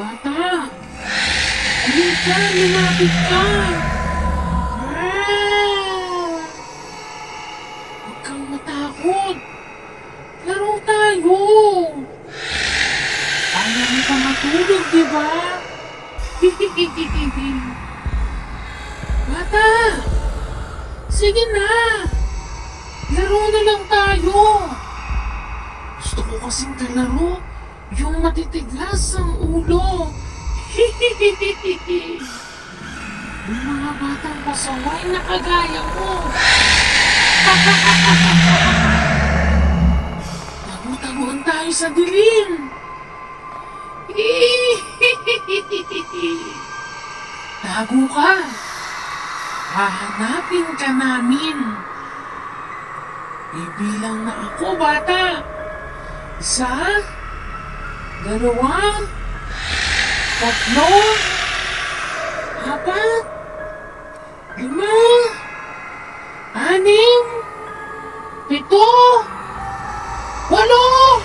Bata! Halika, lumapit ka! Ah! Huwag kang matakot! Laro tayo! Ayaw mo pa matulog, di ba? Bata! Sige na! Laro na lang tayo! Gusto ko kasing kalaro yung matitigas ang ulo. yung mga batang pasaway na kagaya mo. Tago-taguan tayo sa dilim. Tago ka. Hahanapin ka namin. Ibilang na ako, bata. Isa, dalawa, tatlo, apat, lima, anim, pito, walo,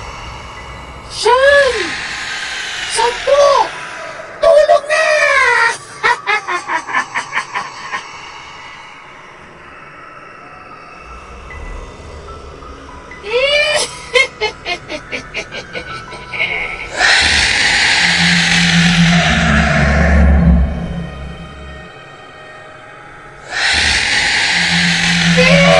Hehehehe